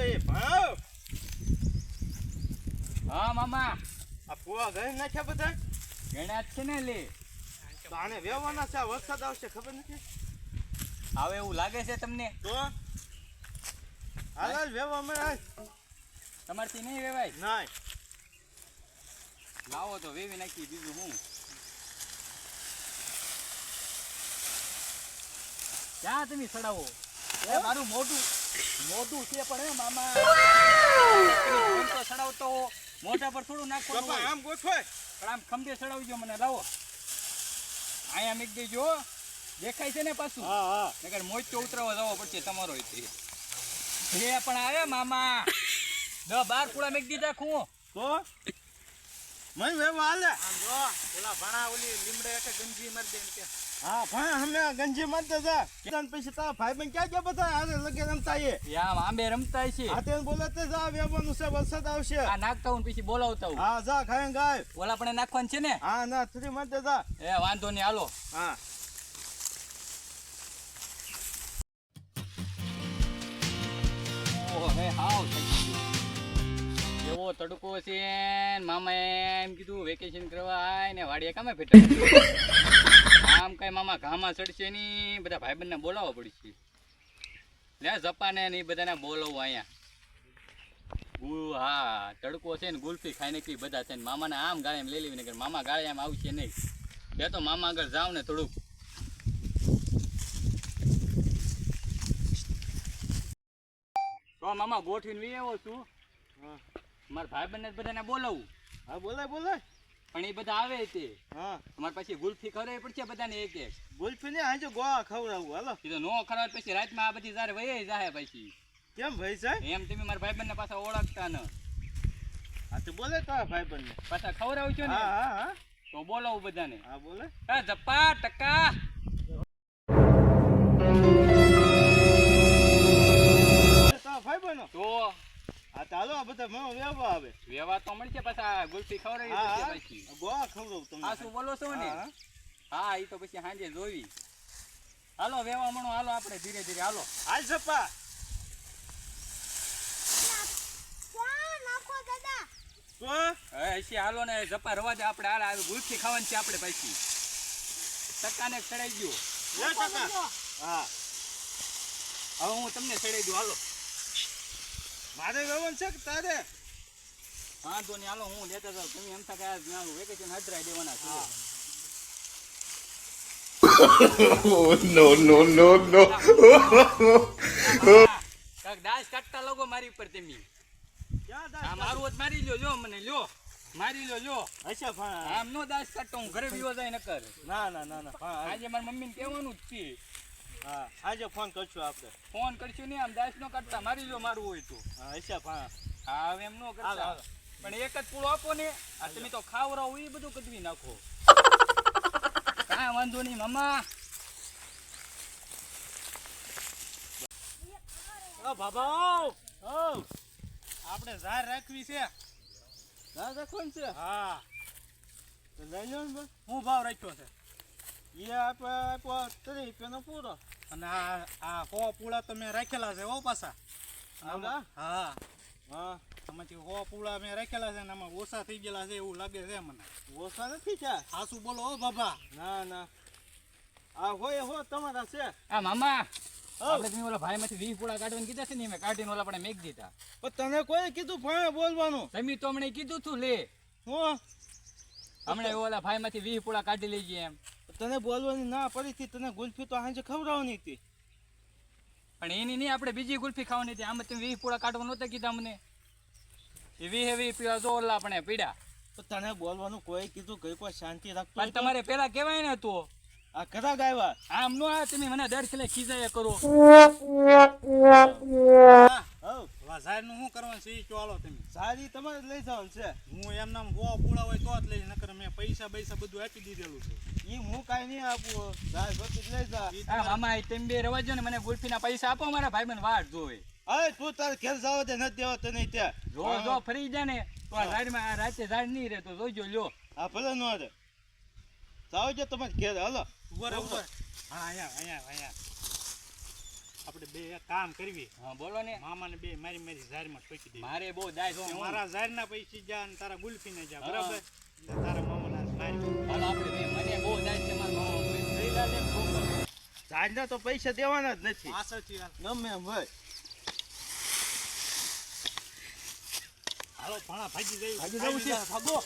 એ ભાવ. હા મામા. આ ફુવા ઘરે નાખ્યા બધા? જ છે ને લે. આને વેવાના છે વરસાદ આવશે ખબર નથી? હવે એવું લાગે છે તમને? તો? હાલ વેવા અમે. તમારથી નહીં વેવાય? નાય. લાવો તો વેવી નાખી બીજું હું. ક્યાં તમે સડાવો? એ મારું મોઢું મોઢું છે પણ હે મામા. ફોન તો સડાવતો મોઢા પર થોડું નાખવાનું બાપા હોય. આમ ગોઠવાય પણ આમ ખંભે સડાવજો મને લાવો. અહીંયા મૂકી દેજો દેખાય છે ને પાછું? હા હા. નકર મોજ તો ઉતરવા જવો પડશે તમારો એ પણ આવે મામા. દ બાર કુડા મેક દીધા ખું. તો મને વેવા હાલે. આમ જો ઓલા ભણા ઓલી લીમડે એટલે ગંજી મર દે એમ કે હા ભાઈ અમે ગંજી મારતા જા. પછી તારા ભાઈ બન ક્યાં ક્યાં બધા? લગે રમતા એ આમ આંબે રમતા છે. હાથે બોલાતે જા વેવાનું છે વરસાદ આવશે. આ નાખતા હું પછી બોલાવતા હું. હા જા ખાય ગાય. ઓલા પણ નાખવાનું છે ને? હા ના થ્રી મારતા જા. એ વાંધો નહીં હાલો. હા. ઓહો હે હાવ એવો તડકો છે મામા એમ કીધું વેકેશન કરવા આય ને વાડીએ કામે ભેટા આમ કઈ મામા ઘામાં ચડશે નહીં બધા ભાઈબંધને બોલાવવા પડશે. લે જપાને ને એ બધાને બોલાવવું અહીંયા. હા તડકો છે ને ગુલ્ફી ખાઈ કી બધા છે ને મામાને આમ ગાળે એમ લઈ લેવી નકર મામા ગાળે એમ આવશે નહીં. બે તો મામા આગળ જાવ ને થોડુંક. તો મામા ગોઠવીને વી આવ્યો છું. મારા ભાઈ બંને બધાને બોલાવું. હા બોલાય બોલાય. પણ એ બધા આવે તે. હા. તમારે પાસે ગુલ્ફી ખવડાવી પડશે બધાને એક એક. ગુલ્ફી ને આજે ગોવા ખવડાવું હાલો. એ તો નો ખરાબ પછી રાતમાં આ બધી જારે વહી જાય પછી. કેમ ભાઈ સાહેબ એમ તમે મારા ભાઈબંધને પાછા ઓળખતા ન હા તો બોલે તો ભાઈબંધ ને પાછા ખવડાવશો ને. હા હા હા. તો બોલાવું બધાને. હા બોલે. હા જપ્પા ટકા હા તો હાલો આ બધા મને વેવા આવે. વ્યવહાર તો મળશે પાછા ગુલ્ફી ખવડાવી હા પછી ગોવા ખવડાવ તમને. આ શું બોલો છો ને? હા, એ તો પછી સાંજે જોવી. હાલો વેવા મણો હાલો આપણે ધીરે ધીરે હાલો. હાલ સપ્પા હાલો ને જપ્પા રવા દે આપણે. હાલ આવી ગુલ્ફી ખાવાની છે આપણે પછી. ટકાને ચડાઈ ગયો હા. હવે હું તમને ચડાઈ દઉં હાલો. મારે વેવન છે કે તારે? વાંધો નહીં હાલો હું લેતા જાઉં. તમે એમ થાય કે આ વેકેશન હજરાઈ દેવાના છે. નો નો નો નો કાક દાસ કાટતા લોકો મારી ઉપર તમે. ક્યાં આ દાસ મારું જ મારી લ્યો જો મને લ્યો. મારી લ્યો લ્યો. અચ્છા ફા આમ નો દાસ કાટતો હું ઘરે વિવો જાય કર ના ના ના ના આજે મારી મમ્મીને કહેવાનું જ છે. હા આજે ફોન કરશું આપણે. ફોન કરશું નહીં આમ દાસ નો કરતા મારી જો મારું હોય તો. હા હા. હવે એમ નો કરતા. પણ એક જ પૂળો આપો ને આ તમે તો ખાવરાવો એ બધું કદવી નાખો. કાંઈ વાંધો નહીં મામા. ઓ બાબા આપણે ઝાર રાખવી છે. ઝાર રાખવાનું છે? હા. લઈ લો ને હું ભાવ રાખ્યો છે? એ આપણે આપ્યો ત્રીસ રૂપિયાનો પૂરો. અને આ આ હો પૂળા તો મેં રાખેલા છે હો પાછા? હા? હા. આમાંથી હો પૂળા મેં રાખેલા છે ને આમાં ઓછા થઈ ગયેલા છે એવું લાગે છે મને. ઓછા નથી છે સાસુ બોલો હો બાબા. ના ના. આ હોય હો તમારા છે. આ મામા. આપણે તમે ઓલા વીસ પૂળા કાઢવાનું કીધા છે ને મેં કાઢીને ઓલા પણ મેક દીધા. પણ તને કોઈ કીધું ભાઈ બોલવાનું? તમે તો હમણાં કીધું તું લે. હું? હમણાં ઓલા ભાઈમાંથી વીસ પૂળા કાઢી લેજે એમ. તને બોલવાની ના પડી હતી તને ગુલ્ફી તો આજે ખવડાવવાની હતી. પણ એની નહીં આપણે બીજી ગુલ્ફી ખાવાની હતી. આમાં તમે વીસ પૂળા કાઢવા નહોતા કીધા અમને. એ વીહે વીસ પીવા જો ઓલા આપણે પીડા. તો તને બોલવાનું કોઈ કીધું કઈ કોઈ શાંતિ રાખતો પણ તમારે પેલા કહેવાય ને તું આ કદા ગાયવા આમ નો આ તમે મને દર ખેલે ખીજાયા કરો. હા હવ શું કરવાનું છે? એ ચાલો તમે. સારી તમારે લઈ જવાનું છે. હું એમના ગો પૂળા હોય તો જ લઈશ નકર મેં પૈસા પૈસા બધું આપી દીધેલું છે. એ હું કાંઈ નહીં આપું ભાત જ લઈ જા. મામા તમે બે રવા ને મને ગુલ્ફીના પૈસા આપો મારા ભાઈ મને વાટ જોવે. અરે તું તારે ઘેર જાવ તે નથી દેવા તને ત્યાં. જો જો ફરી જાય ને. તો આ ઝાડમાં આ રાતે ઝાડ નહીં રહેતો તો જોઈજો લ્યો. હા ભલે નો રે જાવ જો તમારે ઘેર હાલો. ઊભો રહે, ઊભો હા અહીંયા અહીંયા અહીંયા. આપણે બે એક કામ કરવી. હા બોલો ને. મામાને બે મારી મારી ઝારમાં ઠોકી દે મારે બહુ દાય. મારા ઝારના પૈસી જા અને તારા ગુલ્ફીને જા બરાબર? તારા મામાના મારી હાલો આપણે બે મને બહુ દાય છે મારા મામા લે તો પૈસા દેવાના જ નથી. પાછળથી હાલ. ગમે એમ હોય. હાલો ભણા ભાગી જઈ ભાગી જવું છે? ભાગો